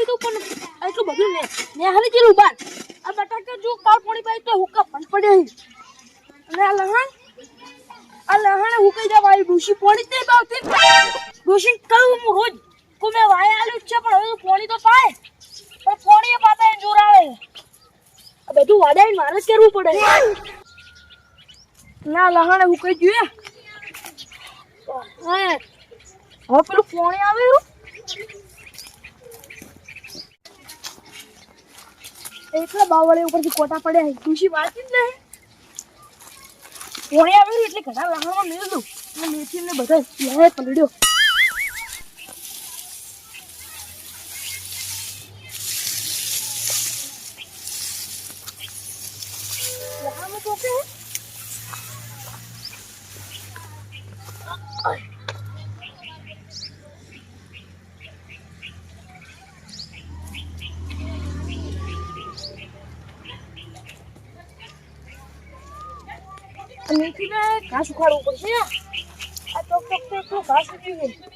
આવી તો પણ એટલું બધું ને ને હાલી જેલું બાર. આ બટાકા જો કાળ પોણી પાઈ તો હુક્કા પણ પડે. અને આ લહણ? આ લહણ હુકાઈ જવા આવી ડોશી પોણી જ નહીં પાવતી ડોશી કહું હું રોજ? કો મેં વાય આલ્યું છે, પણ હવે પોણી તો પાય. પણ પોણી પાતા એ જોર આવે. આ બધું વાડાઈ મારે જ કરવું પડે. ના લહણ હુકાઈ જોઈએ હા. હવે પેલું પોણી આવે એટલા બાવળે ઉપરથી કોટા પડ્યા ખુશી વાંચી જ નહીં. પોણી આવેલું એટલે ઘણા લહાણમાં મેળ દઉં અને મેથી ને બધા લહાય પલડ્યો લહાણમાં તો કે મેથીને ઘાસ ઉખાડવું પડશે. આ તો એટલું ઘાસ ઉગ્યું છે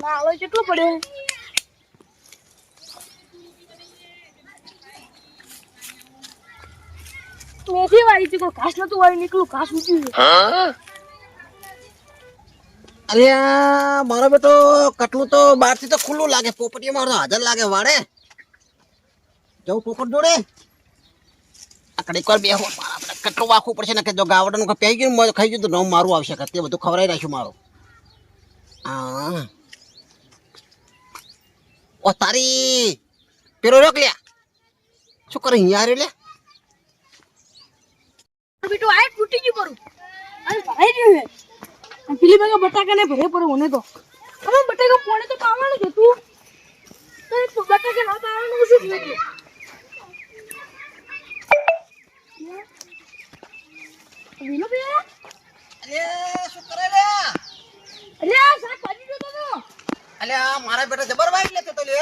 ના આવે કેટલું મેથી વાળી વાળી અરે આ, મારો બેટો કટલું તો બહારથી તો ખુલ્લું લાગે પોપટી મારો હાજર લાગે વાડે. જવું પોપટ જોડે? કડીક વાર બે આપણે વાખવું પડશે ને કે જો ગાવડાનું પહેરી ગયું ખાઈ ગયું તો નવું મારું આવશે તે બધું ખવડાવી રાખ્યું મારું. હા. ઓ તારી, પેલો રોક લ્યા શું કરે, અહીંયા રે લે? બેટું આય ફૂટી ગયું પરું અરે ભરાઈ ગયું હે પેલી બાજુ બટાકા ને ભરે પડે મને તો. અમે બટાકા પોણે તો પાવાનું છે તું. તો બટાકા ના પાવાનું શું વિનો બે અરે શું કરે લે અરે આ શાકભાજી જોતો તો અલે આ મારા બેટા જબર વાઈટ લેતો તો લે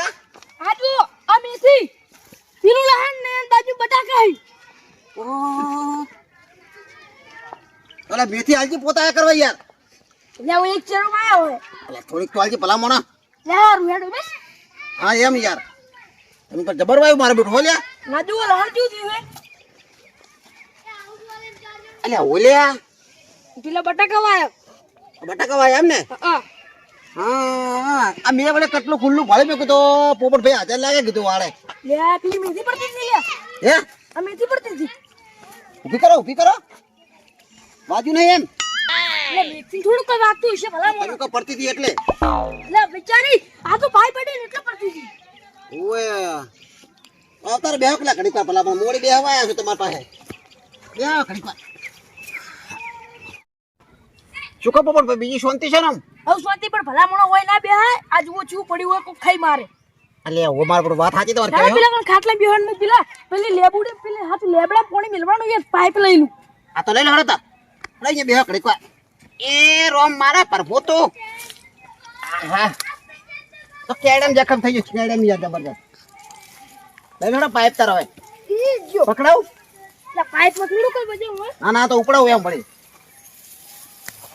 આ જો આ મેથી પેલું લહાન ને બાજુ બટાકા હઈ ઓલા મેથી આલજી પોતા કરવા યાર. લે હું એક ચેરો માં આવ્યો અલે થોડીક તો આલજી ભલા મોણા. લે હારું હેડો બસ. હા એમ યાર. તમે તો જબર મારા બેટો લ્યા. ના જો લહાન કેવું થયું હે અલે ઓલ્યા. પેલા બટાકા વાયો. બટાકા વાય એમ ને? હા. હા આ મેં વડે કેટલું ખુલ્લું ભાડે મેં કીધું પોપટ ભાઈ હાજર લાગે કીધું વાળે. લે પેલી મેથી પડતી હતી લે. હે? આ મેથી પડતી હતી ઊભી કરો ઊભી કરો. બાજુ નહીં એમ. લે મેથી થોડું કઈ વાગતું હશે ભલા મને મોણો પડતી હતી એટલે. લે બિચારી આ તો ભાઈ પડે એટલે પડતી હતી. ઓએ. આવતાર બે કલા ઘડીક ભલા મોડી બે હવા આવ્યા છો તમારા પાસે. બે ઘડીક શું ખબર પોપટ બીજી શાંતિ છે ને હવે શાંતિ પણ ભલામણો હોય ના બે આ જુઓ છું પડ્યું હોય કોઈ ખાઈ મારે. અલે ઓ માર પર વાત સાચી તમારે પેલા પણ ખાટલા બેહણ ને પેલા. પેલી લેબુડી પેલી હાથ લેબડા પોણી મિલવાનું એ પાઇપ લઈ લું આ તો લઈ લે હળતા. લઈ બે ઘડીક વાર. એ રોમ મારા પર તો હા તો કેડમ જખમ થઈ ગયું કેડમ યાર જબરજસ્ત લઈ પાઇપ તાર હવે. પકડાવ? પાઇપમાં થોડું કઈ બજે હોય. ના ના તો ઉપડાવ એમ પડી.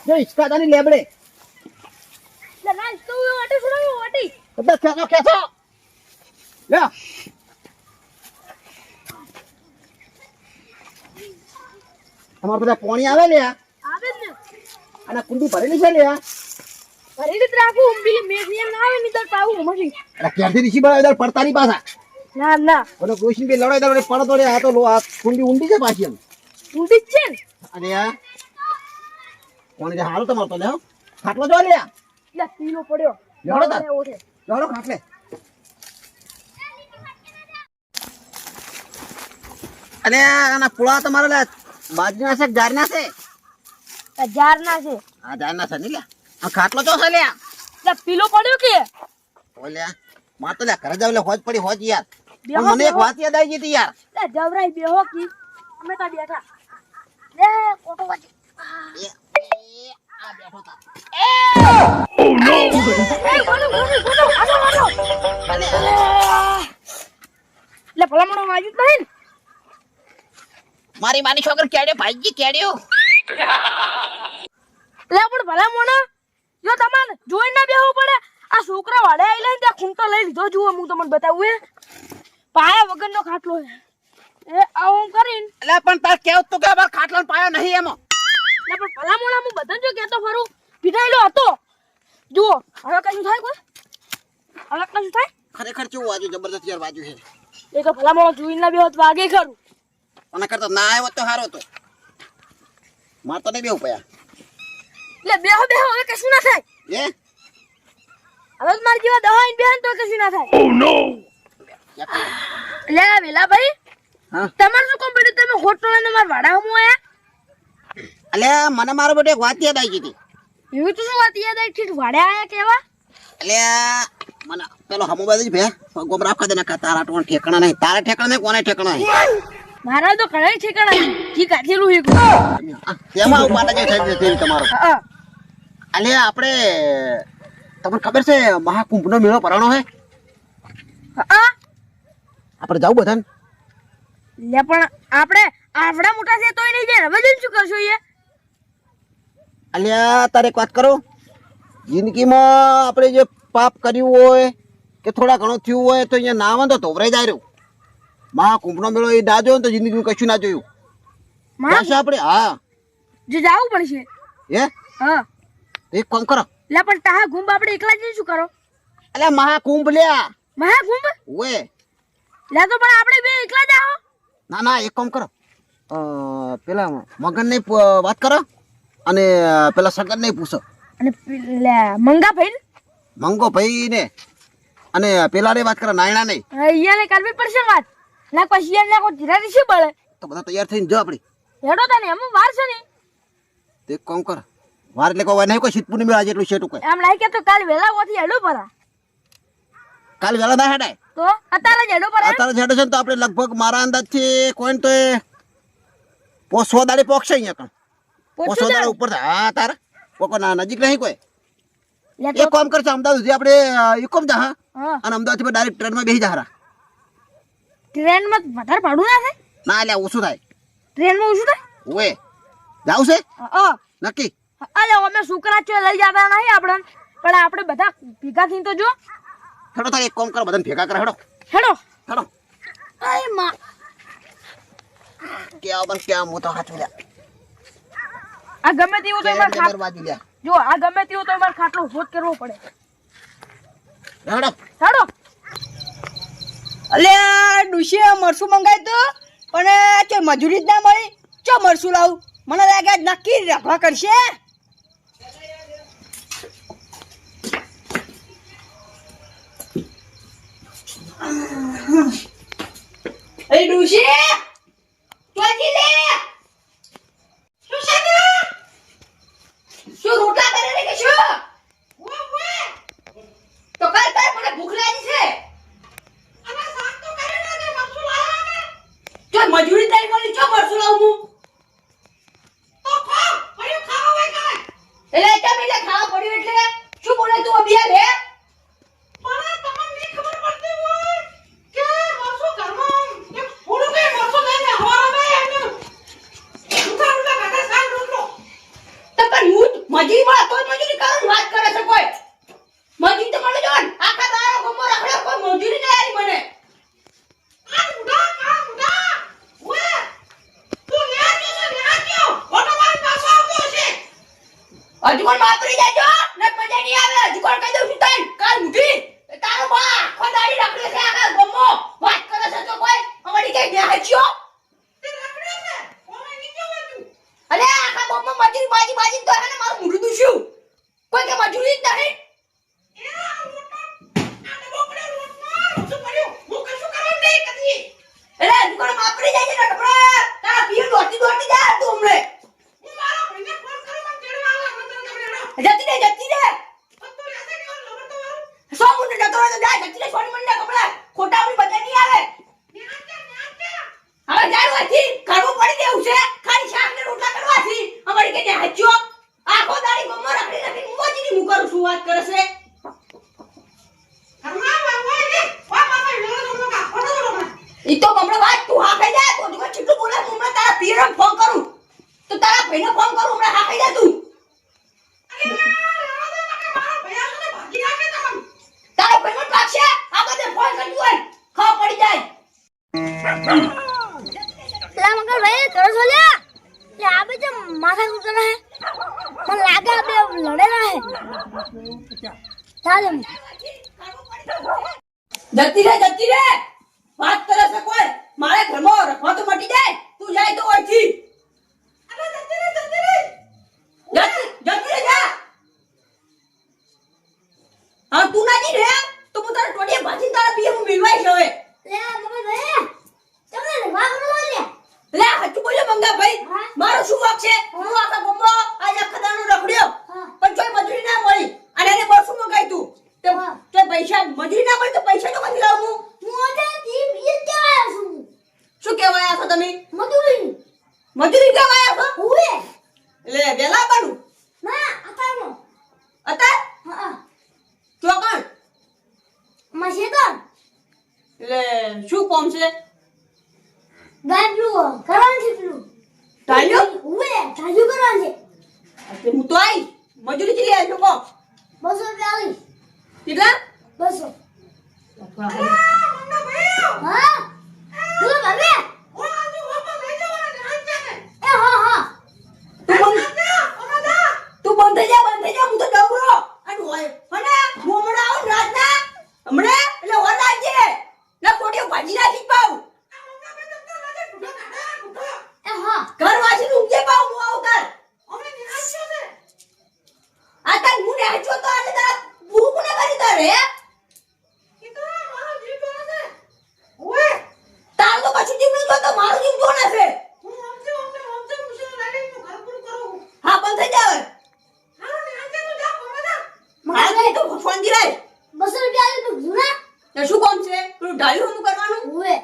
જો હિચકાતાની લેબડે. લે બધા ખેંચો ખેંચો લે. તમારે બધા પોણી આવે લે આવે ને. અને કુંડી ભરેલી છે લે ભરેલી રાખું પેલી મેઘ ના આવે નીતર પાવું મશી અરે ક્યારથી રીસી બળાય દર પડતાની પાછા? ના ના. અને કૃષ્ણ બે લડાઈ દર પડતો રે આ તો લો- આ કુંડી ઊંડી છે પાછી એમ. જ છે અને આ? કોણ જે હારું તમારો તો લે ખાટલો જો લે. લે પીલો પડ્યો. જોડો તાર. જોડો ખાટલે. અને આના પુળા તમારે લે બાજના છે જારના છે? હજાર છે. આ જારના છે નહીં લે આ ખાટલો છે લે લે પીલો પડ્યો કે? ઓલે માર તો લે ઘરે જાવ લે હોજ પડી હોજ યાર. મને એક વાત યાદ આવી ગઈ યાર. લે જવરાઈ બેહો કી. અમે તા બેઠા. લે કોટો વાજી આ બેઠો તા. આડો અલે, લે ભલામણો વાજ્યું જ નહીં ને? મારી માની છોકરી કેડ્યો ભાઈજી કેડ્યો લે પણ ભલામણો જો તમારે જોઈ ના બેહવું પડે આ છોકરા વાડે આઈ લઈને ત્યાં ખૂંટો લઈ લીધો જુઓ હું તમને બતાવું એ પાયા વગરનો ખાટલો એ આવું કરીને એટલે પણ તાર કેવું તું કે ખાટલો પાયો નહીં એમાં એટલે પણ ભલા મોણા હું બધાને જો કહેતો ફરું પીટાયેલો હતો. જુઓ હવે કશું થાય કોઈ? હવે કશું થાય? ખરેખર કેવું વાજુ જબરદસ્ત યાર વાજુ છે. એ તો ભલા મોણો જોઈને ના બેહોત વાગે ખરું. અને કરતા ના આવ્યો તો સારો હતો માર તો નહીં બેવું પયા એટલે બેહો બેહો હવે કશું ના થાય? એ હવે તો મારી જેવા દવા બેહન તો કશું ના થાય? એટલે આ વેલા ભાઈ. હા? તમારે શું કોમ પડ્યું? તમે હોટલ લઈને મારા વાડા હમું આયા? એટલે મને મારો બેટો એક વાત યાદ આવી ગઈ હતી. એવી તો શું વાત યાદ આવી ઠીક વાડે આયા કેવા? એટલે મને પેલો હમો બાજુ ભે ગોમ રાખવા દે ના તારા ટોણ ઠેકણા નહીં. તારા ઠેકણા નહીં કોને ઠેકણા નહીં? મારા તો કળે ઠેકણા છે. ઠીક આથેલું એક. તેમાં આવું પાટા જે થઈ ગયું તમારો હા એટલે આપણે તમને ખબર છે મહાકુંભનો મેળો પરાણો હે? હા આપણે જાવ બધાને? લે પણ આપણે આવડા મોટા છે તોય નહીં જાય. હવે શું કરશું એ અલ્યા તારે એક વાત કરો. જિંદગીમાં આપણે જે પાપ કર્યું હોય કે થોડા ઘણું થયું હોય તો અહીંયા ના વાંધો તો ધોવરાઈ જાય રહ્યું. મહાકુંભનો મેળો એ ના જોયો તો જિંદગીમાં કશું ના જોયું. માં આપણે? હા. જે જાવું પડશે. હે? હા. એક કામ કરો. લે પણ તાહા ગુંબ આપણે એકલા જ શું કરો? અલ્યા મહાકુંભ લ્યા. મહા ગુંબ ઓએ. લે તો પણ આપણે બે એકલા જાઓ ના ના એક કામ કરો. પેલા મગનને વાત કરો. અને પેલા સગનને પૂછો. અને પેલા મંગા ભાઈ મંગો ભાઈ ને અને પેલા ને વાત કરે નાયણા નહીં અહીંયાને કરવી પડશે વાત. ના પછી યાર ના કોઈ ધીરા શું બળે. તો બધા તૈયાર થઈને જો આપડી હેડો તને એમ વાર છે નહીં તે કોમ કર વાર એટલે કોઈ નહીં કોઈ શીતપુર મેળા જેટલું શેટું કોઈ. એમ લાગે તો કાલ વેલા ઓથી હેડો પરા. કાલ વેલા ના હેડાય? તો અત્યારે જ હેડો પરા. અત્યારે જ હેડો છે તો આપણે લગભગ મારા અંદાજથી કોઈ ને તો પોસવા પોસો દાડી પોકશે અહીંયા કણ પોસો દાડા ઉપર થાય. હા તારે? પોકો ના નજીક નહીં કોઈ? લે એક તો કામ કરશે અમદાવાદ સુધી. આપણે ઇકોમ જા હા? અને અને અમદાવાદથી ડાયરેક્ટ ટ્રેનમાં બેસી જા હારા. ટ્રેનમાં વધારે ભાડું ના થાય? ના એટલે ઓછું થાય. ટ્રેનમાં ઓછું થાય? ઓએ. જાવ છે? હા નક્કી? અલે અમે સુકરા ચો લઈ જવા નહીં આપણે. પણ આપણે બધા ભેગા થઈને તો જો. હેડો તારે એક કામ કરો બધાને ભેગા કર હેડો. હેડો. હેડો. આયમાં. ક્યાં બન ક્યાં તો હાથ લ્યા. આ ગમે તેવું તો એમાં ખાટ જો આ ગમે તેવું તો એમાં ખાટલો ફોટ કરવો પડે. હેડો. હેડો. અલે ડુશી મરસું મંગાય તો પણ કે મજૂરી જ ના મળી. ચો મરસું લાવું? મને લાગે નક્કી રખવા કરશે. એ ડુશી ચોજી લે શું છે ને? શું રોટલા કરે રે કે શું તો કર કર મને ભૂખ લાગી છે જો મજૂરી તઈ મળી ચો મરસું લાવું હું એટલે કેમ એટલે ખાવા પડ્યું એટલે શું બોલે તું અભિયા લે તો પણ હું મજૂરી કરું વાત કરે ઈ તો બમણો વાત તું હા ખાઈ જા તો તું ચીટુ બોલે હું હમણાં તારા પિયરમ ફોન કરું. તો તારા ભાઈને ફોન કરું હમણાં હા ખાઈ જા તું. તારો ભાઈનો ટ્રાક છે આ બધે ફોન કરી હોય ખા પડી જાય. લા મગર ભાઈ કરો છો લે લે આ બધે માથા કૂટ રહે. મને લાગે આ બે લડે રહે ચાલો જતી રે જતી રે. વાત કરે છે કોઈ? મારે ઘરમાં રખવા તો મટી જાય તું જાય તો અહીંથી અરે જતી રે જતી રે જતી જતી રે જા હા તું ના જી રે તો હું તારા ટોડીએ ભાજી તારા બીએ હું મિલવાઈ છે હવે લે મગર ભાઈ તમને લેવા કરો લે લે હાચું બોલ્યો મંગા ભાઈ હા. મારો શું વાક છે હું આખા ગમો આજે ખદાનો રખડ્યો હા. પણ કોઈ મજૂરી ના મળી અને એને બસો મંગાઈ તું તે હા. તે પૈસા મજૂરી ના મળી તો પૈસા તો ક્યાંથી લાવું હું હું આજે ટીમ ઈ કેવા છું શું કહેવા આયા છો તમે મધુરી મજૂરી કહેવા આયા છો ઉવે લે વેલા બનું ના અતાનો અત્યારે હા ચોકણ મશેતર લે શું કોમ છે ગાડલું કરવાનું છે પેલું ટાળ્યો ઉવે ટાળ્યું કરવાનું છે એટલે હું તો આઈ મજૂરી ચલી આવી લોકો બસો રૂપિયા આલી કેટલા બસો હા બોલો બાબે એ હા હા તું બંધ તું બંધ થઈ જા બંધ થઈ જા હું તો ડવરો અને હોય અને હું હમણાં આવું ને રાતના હમણાં એટલે ઓર રાખજે ના ખોટી ભાજી નાખી પાઉં એ હા ઘર વાસી ઊંઘે પાઉં હું આવું તાર આ તાર હું ને હાચો તો આને તારા બુરુ કોને કરી તારે તાર તો કશું જીવ નહીં જોતો મારો જીવ જોને છે હા બંધ થઈ જા હવે હાલ નહીં તો ફોનથી રાખ. બસો રૂપિયા આલી તું જુના શું કોમ છે? પેલું ઢાળ્યું હું કરવાનું? ઉવે.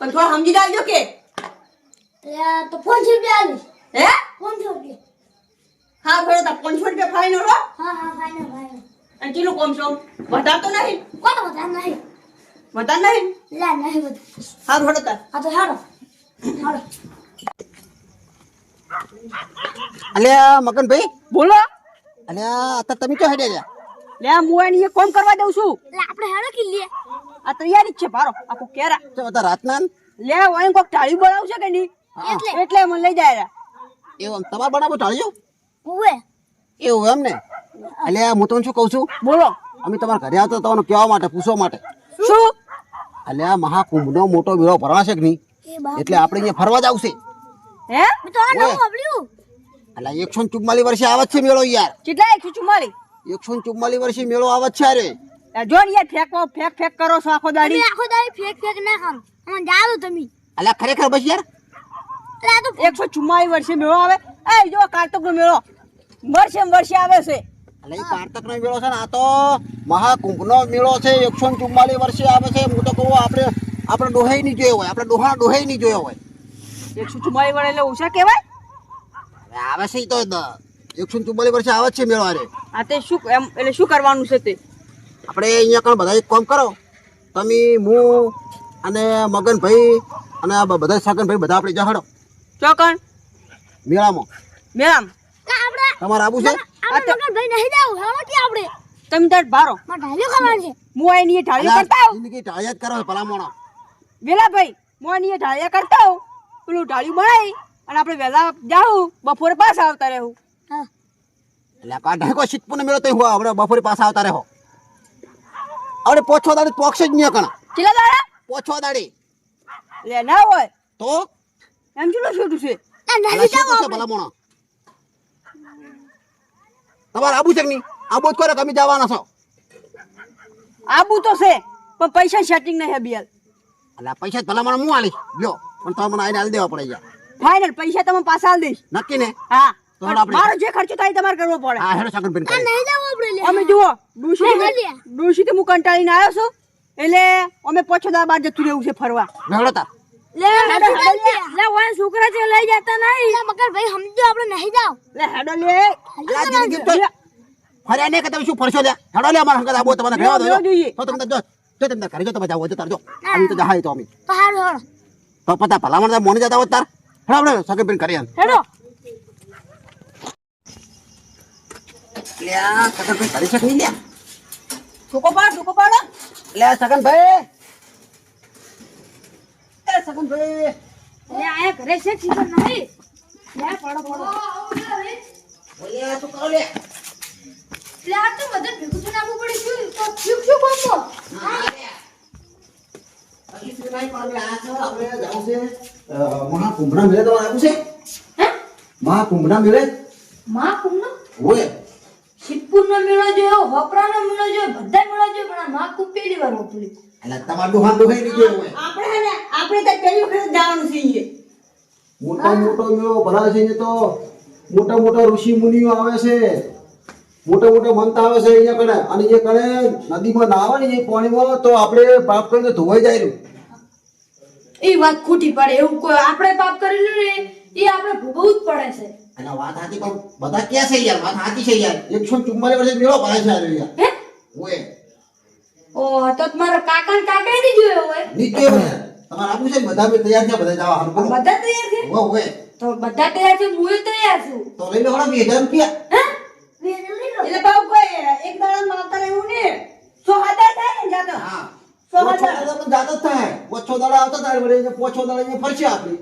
પણ થોડા સમજી જાજો કે. તો પાંચસો રૂપિયા આલી. હે? ફોન છો કે હા ભરો તા પાંચસો રૂપિયા ફાઈન ઓળો હા હા ફાઈન ફાઈન અને ચીલું કોમ છો? વધારતો નહીં? કોણ બધા નહીં? વધાર નહીં? લે નહીં બધું હા ભરો તાર. હા તો હાડો હાડો અલ્યા મગનભાઈ? બોલો. અલ્યા અત્યારે તમે ક્યાં હેડે લ્યા લે હું એની કોમ કરવા દઉં છું. એટલે આપણે હાડો કી લે આ તૈયારી જ છે ભારો આખો કેરા. તો તો રાતના લે ઓય કોક ટાળી બોલાવ છે કે નહીં? એટલે. એટલે મને લઈ જાય એવું તમાર બનાવો ટાળ્યો ઉવે એવું એમ ને? અલ્યા હું તમને શું કહું છું? બોલો. અમે તમારા ઘરે આવતા તમને કહેવા માટે પૂછવા માટે. શું? મહાકુંભ મહાકુંભનો મોટો મેળો ભરવાશે કે નહીં? એટલે આપણે અહીંયા ફરવા જ આવશે હે? તો આ નવું વાપર્યું. અલ્યા એકસો ચુમ્માલીસ વર્ષે આવે છે મેળો યાર. કેટલા એકસો ચુમ્માલી એકસો ચુમ્માલીસ વર્ષે મેળો આવે છે અરે જો ને ફેંકો ફેંક ફેંક કરો છો આખો દાડી. આખો દાડી ફેંક ફેંક ના ખામ હું જાદુ તમે. અલ્યા ખરેખર બસ યાર. તો એકસો ચુમ્માલીસ વર્ષે મેળો આવે. એ જો કાર્તક નો મેળો. વર્ષે વર્ષે આવે છે. અલે એ કારતકનો મેળો છે ને આ તો મહાકુંભનો મેળો છે. એકસો ચુમ્માલીસ વર્ષે આવે છે. હું તો કહું આપણે આપણે ડોહાઈ નહીં જોયો હોય. આપણે ડોહા ડોહાઈ નહીં જોયો હોય. એકસો ચુમ્માલીસ વર્ષ એટલે ઓછા કહેવાય? આવે છે તો એકસો ચુમ્માલીસ વર્ષે આવે છે મેળો અરે આ તે શું એમ એટલે શું કરવાનું છે તે? આપણે અહીંયા કણ બધા એક કામ કરો. તમે હું અને મગનભાઈ અને આ બધા સાગનભાઈ બધા આપણે જહાડો ચોકણ? મેળામાં. મેળામ? ના આપણે તમારે આવું છે? આપણે નહીં જાવ હેલો કે આપણે તમે તાર ભારો. માં ઢાલ્યો ખાવાનું છે. હું આની એ ઢાળિયા કરતા આવું. જિંદગી ટાળિયા જ કરો વેલા ભાઈ હું આની એ કરતા આવું. પેલું ઢાળ્યું બનાવી અને આપણે વહેલા જાઉં બપોરે પાછા આવતા રહેવું. હા એટલે આ ઢાકો શીતપુને મેળો તો હું આપણે બપોરે પાછા આવતા રહો. આપણે પોછો દાડી પોક્ષ જ નહીં કણ. કેટલા દાડા? પોછો દાડી. લે ના હોય. તો? એમ કેટલું છૂટું છે? તમારે આબુ છે નહીં? આબુ જ કરો તમે જવાના છો. આબુ તો છે પણ પૈસા સેટિંગ નહીં હે બિયલ. એટલે પૈસા ભલામણ હું આલી લ્યો પણ તમે મને આઈને આલી દેવા પડે યાર. ફાઇનલ પૈસા તમે પાછા આલી દઈશ. નક્કી ને? હા. મારો જે ખર્ચો થાય તમારે કરવો પડે. હા હેડો સગનભાઈ ના નહીં જાવ આપણે લે અમે જુઓ ડુશી ડુશી લે. થી હું કંટાળીને આવ્યો છું. એટલે અમે પોછો દા બાર જતું રહેવું છે ફરવા. તાર. લે હેડો, લે. લે. ઓય છોકરા છે લઈ જતા નહીં. લે મગર ભાઈ સમજો આપણે નહીં જાવ લે હેડો લે. અલા જિંદગી તો ફર્યા નહીં કે તમે શું ફરશો લે હેડો લે અમારા હંગા આબુ તમને રહેવા દો તો તમને જો જો તમને ઘરે જો તમે જાવ તો તાર જો. અમે તો જહાય તો અમે. તો હારું તો પતા ભલામણ મોને જતા હો તાર. હેડો આપણે સગનભાઈ કરી એમ હેડો. લે આ સગનભાઈ કરી શકે નહીં લે છોકો પાડ છોકો પાડ. લે સગનભાઈ. એ સગનભાઈ. લે આયા ઘરે છે ખબર નહીં? લે પડો પડો. આ તું કરો લે? એટલે આ તો બધા ભેગું થઈને આવવું પડે શું તો? શું શું છે. છે મેળે તમારે આવું છે? મેળે? હોય. સિદ્ધપુરનો મેળો જોયો વપરાનો મેળો જોયો બધા મેળો જોયો પણ આ માં કુંભ પહેલી વાર વાપર્યું એટલે તમારે દુહાન દુહાઈ નહીં ગયો આપણે ને આપણે તો પહેલી વખત જવાનું છે મોટો મોટો મેળો ભરાય છે ને તો મોટા મોટા ઋષિ મુનિઓ આવે છે. મોટા મોટા મંત આવે છે અહીંયા કડે અને એ કને નદીમાં નાવે ને એ પાણીમાં તો આપણે પાપ કરીને ધોવાઈ જાય એ વાત ખોટી પડે એવું કોઈ આપણે પાપ કરેલું ને એ આપણે ભોગવવું જ પડે છે. અને વાત હાથી પણ બધા ક્યાં છે યાર? વાત હાથી છે યાર. એકસો ચુમ્માલીસ વર્ષે મેળો ભરાય છે આજે યાર. હે? ઓ તો તમારો કાકા ને કાકા ની જોયો હોય? નીચે હોય તમારે આપું છે બધા બી તૈયાર છે બધા જવા હારું બધા તૈયાર છે હોય હોય તો બધા તૈયાર છે હું તૈયાર છું. તો લઈ લો બે હજાર રૂપિયા. હે? વેલું નહીં લો. એટલે બાબુ કોઈ એક દાડા આવતા રહેવું ને સો થાય ને જાતો. હા. સો જાતો થાય. ઓછો દાડા આવતા થાય વડે પોછો દાડા ફરશે આપણી.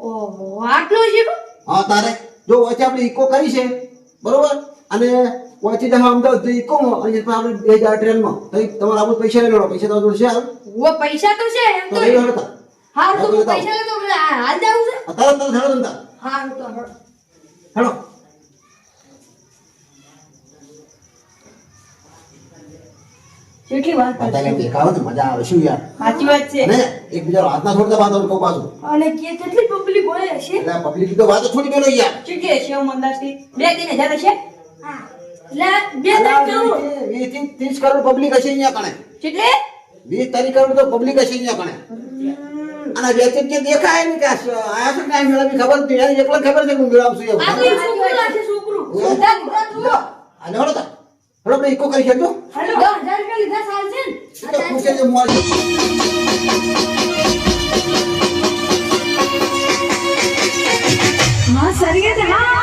ઓહો આટલું છે હા તારે. જો વચ્ચે આપણે ઇકો કરી છે. બરોબર? અને વચ્ચે જવા અમદાવાદ ઇકો અને પછી આપણે બે હજાર ટ્રેનમાં તો તમારે આપણે પૈસા લઈ લો પૈસા તો જોડશે હાલ. ઓ પૈસા તો છે એમ તો તો. લઈ લો તો હું લો. પૈસા લે તો હાલ જાવ છે. અત્યારે તરત હેડો તો હળ. હેડો કેટલી કંઈ ભેગા હોય તો મજા આવે શું યાર? સાચી વાત છે. અને એકબીજા હાથના છોડતા વાતો કહું પાછું. અને કે કેટલી પબ્લિક હોય હશે? એટલે પબ્લિક તો વાતો છોડી મેલો યાર. ચૂકી છે હું મંદાસથી બે ત્રણ હજાર હશે હા. એટલે બે ત્રણ કરોડ વીસથી કરોડ પબ્લિક હશે અહીંયા કણે. એટલે વીસ તારીખ કરોડ તો પબ્લિક હશે અહીંયા કણે. અને બે ત્રણ દેખાય ને કે આયા છે ને આ ખબર નથી. એને એકલા ખબર છે કે હું મેળામાં છું એવું. આ તો એક છોકરું છોકરું. બધા લીધા જુઓ અને હેડો હલો આપણે ઇકો કરી શકજો હલો 10000 રૂપિયા લીધા સાલ છે ને? પૂછે છે મોલ હા